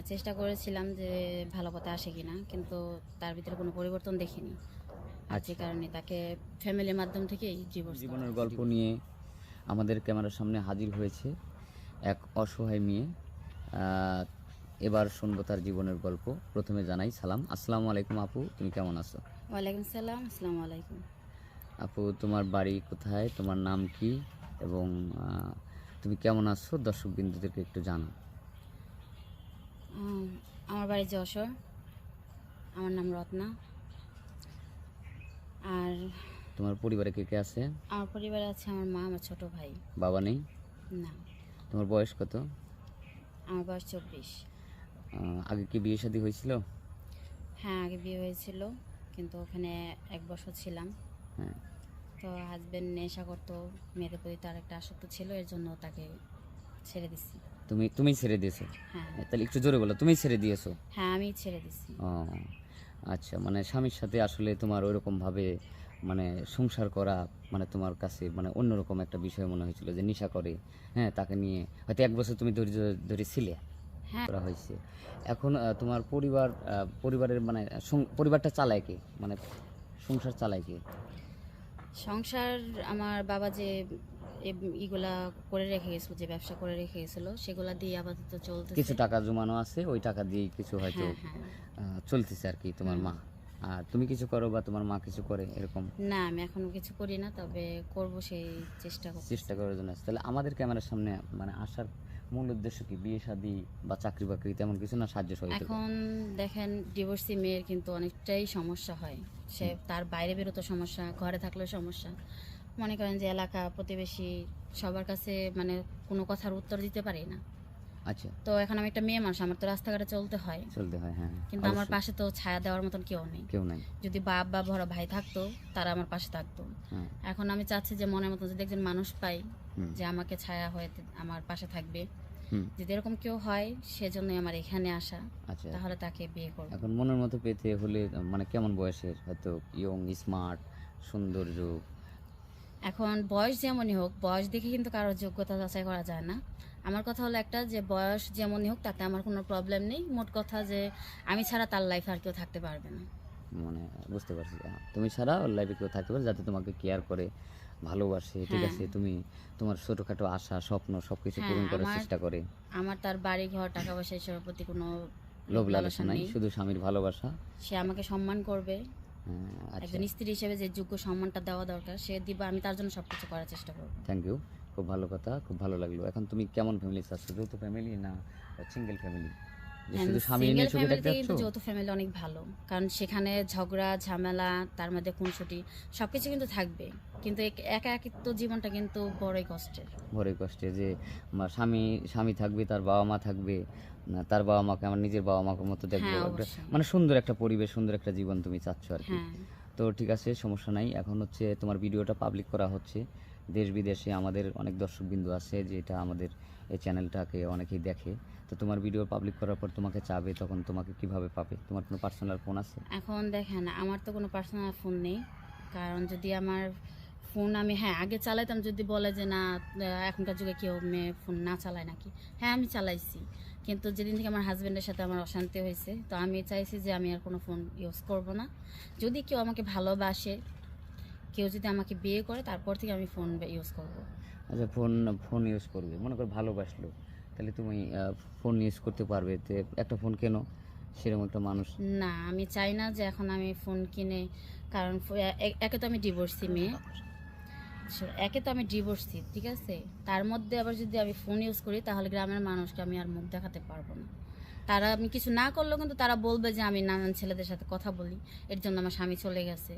হ্যাঁ চেষ্টা করেছিলাম যে ভালো পথে আসে কিনা কিন্তু তার ভিতরে কোনো পরিবর্তন দেখিনি। আর যে কারণে তাকে ফ্যামিলির মাধ্যম থেকেই জীবন জীবনের গল্প নিয়ে আমাদের ক্যামেরার সামনে হাজির হয়েছে এক অসহায় মেয়ে। এবার শুনব তার জীবনের গল্প। প্রথমে জানাই সালাম। আসসালামু আলাইকুম আপু তুমি কেমন আছো? ওয়ালাইকুম সালাম আসসালামু আলাইকুম। আপু তোমার বাড়ি কোথায়? তোমার নাম কি? এবং তুমি কেমন আছো? দর্শক বিন্দুদেরকে একটু জানাও। আমার বাড়ি যশোর। আমার নাম রত্না। আর তোমার পরিবারে কে কে আছে? আমার পরিবারে আছে আমার মা আমার ছোট ভাই। বাবা নেই? না। তোমার বয়স কত? আমার বয়স চব্বিশ। আগে কি বিয়ে শাদী হয়েছিল? হ্যাঁ আগে বিয়ে হয়েছিল কিন্তু ওখানে এক বছর ছিলাম। হ্যাঁ। তো হাজবেন্ড নেশা করতো মেয়েদের প্রতি তার একটা আসক্ত ছিল এর জন্য তাকে ছেড়ে দিছি। তুমি তুমি ছেড়ে দিয়েছ? হ্যাঁ। তাহলে একটু জোরে বলো তুমি ছেড়ে দিয়েছ? হ্যাঁ আমি ছেড়ে দিছি। ও আচ্ছা মানে স্বামীর সাথে আসলে তোমার ওইরকম ভাবে মানে সংসার করা মানে তোমার কাছে মানে অন্যরকম একটা বিষয় মনে হয়েছিল যে নেশা করে হ্যাঁ তাকে নিয়ে হয়তো এক বছর তুমি ধৈর্য ধরে ছিলে হ্যাঁ। করা হয়েছে। এখন তোমার পরিবার পরিবারের মানে পরিবারটা চালায় কে? মানে সংসার চালায় কে? সংসার আমার বাবা যে ইগুলা করে রেখে গেছিল যে ব্যবসা করে রেখে গেছিল সেগুলা দিয়ে আপাতত চলতেছে। কিছু টাকা জমানো আছে ওই টাকা দিয়েই কিছু হয়তো হ্যাঁ। হ্যাঁ আহ, চলতেছে আর কি তোমার মা। আর তুমি কিছু করো বা তোমার মা কিছু করে এরকম? না আমি এখনও কিছু করি না তবে করব সেই চেষ্টা চেষ্টা করার জন্য। তাহলে আমাদের ক্যামেরার সামনে মানে আসার মূল উদ্দেশ্য কি? বিয়ে শাদী বা চাকরি বাকরি তেমন কিছু না সাহায্য সহযোগিতা? এখন দেখেন ডিভোর্সি মেয়ের কিন্তু অনেকটাই সমস্যা হয়। সে তার বাইরে বেরোতে সমস্যা ঘরে থাকলেও সমস্যা। মনে করেন যে এলাকা প্রতিবেশী সবার কাছে মানে কোনো কথার উত্তর দিতে পারি না। আচ্ছা। তো এখন আমি একটা মেয়ে মানুষ আমার তো রাস্তাঘাটে চলতে হয়। চলতে হয় হ্যাঁ কিন্তু আমার পাশে তো ছায়া দেওয়ার মতন কেউ নেই। কেউ নাই। যদি বাপ বা বড় ভাই থাকতো তারা আমার পাশে থাকতো। হ্যাঁ। এখন আমি চাচ্ছি যে মনের মতন যদি একজন মানুষ পাই যে আমাকে ছায়া হয়ে আমার পাশে থাকবে। যদি এরকম কেউ হয় সেজন্যই আমার এখানে আসা। আচ্ছা। তাহলে তাকে বিয়ে করব। এখন মনের মতো পেতে হলে মানে কেমন বয়সের? হয়তো ইয়ং স্মার্ট সৌন্দর্য এখন বয়স যেমনই হোক বয়স দেখে কিন্তু কারোর যোগ্যতা যাচাই করা যায় না। আমার কথা হলো একটা যে বয়স যেমনই হোক তাতে আমার কোনো প্রবলেম নেই। মোট কথা যে আমি ছাড়া তার লাইফে আর কেউ থাকতে পারবে না। মানে বুঝতে পারছি তুমি ছাড়া ওর লাইফে কেউ থাকতে পারে যাতে তোমাকে কেয়ার করে ভালোবাসে। ঠিক হ্যাঁ। আছে তুমি তোমার ছোটখাটো আশা স্বপ্ন সবকিছু হ্যাঁ, পূরণ করার চেষ্টা করে। আমার তার বাড়ি ঘর টাকা পয়সা এসবের প্রতি কোনো লোভ লালসা নাই। শুধু স্বামীর ভালোবাসা। সে আমাকে সম্মান করবে। একজন স্ত্রী হিসেবে যে যোগ্য সম্মানটা দেওয়া দরকার সে দিবা আমি তার জন্য সবকিছু করার চেষ্টা করব। থ্যাংক ইউ খুব ভালো কথা খুব ভালো লাগল। এখন তুমি কেমন ফ্যামিলি চাচ্ছ যৌথ ফ্যামিলি না সিঙ্গেল ফ্যামিলি শুধু স্বামী নিয়ে ছবি দেখতে যাচ্ছ? যৌথ ফ্যামিলি অনেক ভালো। কারণ সেখানে ঝগড়া ঝামেলা তার মধ্যে খুনসুটি সবকিছু কিন্তু থাকবে। কিন্তু একা একিত্ব জীবনটা কিন্তু বড়ই কষ্টের। কষ্টে যে স্বামী স্বামী থাকবে তার বাবা মা থাকবে তার বাবা মাকে আমার নিজের বাবা মাকে মতো দেখব। হ্যাঁ। মানে সুন্দর একটা পরিবেশ সুন্দর একটা জীবন তুমি চাচ্ছ আর কি। হ্যাঁ। তো ঠিক আছে সমস্যা নাই। এখন হচ্ছে তোমার ভিডিওটা পাবলিক করা হচ্ছে। দেশ বিদেশে আমাদের অনেক দর্শক বিন্দু আছে যেটা আমাদের এই চ্যানেলটাকে অনেকেই দেখে। তো তোমার ভিডিও পাবলিক করার পর তোমাকে চাবে, তখন তোমাকে কীভাবে পাবে? তোমার কোনো পার্সোনাল ফোন আছে? এখন দেখেন, আমার তো কোনো পার্সোনাল ফোন নেই। কারণ যদি আমার ফোন আমি হ্যাঁ আগে চালাইতাম যদি বলে যে না এখনকার যুগে কেউ মেয়ে ফোন না চালায় নাকি? হ্যাঁ আমি চালাইছি। কিন্তু যেদিন থেকে আমার হাজব্যান্ডের সাথে আমার অশান্তি হয়েছে, তো আমি চাইছি যে আমি আর কোনো ফোন ইউজ করব না। যদি কেউ আমাকে ভালোবাসে কেউ যদি আমাকে বিয়ে করে তারপর থেকে আমি ফোন ইউজ করব। আচ্ছা ফোন ফোন ইউজ করবে। মনে করো ভালোবাসলো। তাহলে তুমি ফোন ইউজ করতে পারবে। তো একটা ফোন কেন? সেরকম একটা মানুষ। না আমি চাই না যে এখন আমি ফোন কিনে কারণ একে তো আমি ডিভোর্সি মেয়ে। একে তো আমি ডিভোর্সি ঠিক আছে? তার মধ্যে আবার যদি আমি ফোন ইউজ করি তাহলে গ্রামের মানুষকে আমি আর মুখ দেখাতে পারব না। তারা আমি কিছু না করলেও কিন্তু তারা বলবে যে আমি নানান ছেলেদের সাথে কথা বলি। এর জন্য আমার স্বামী চলে গেছে।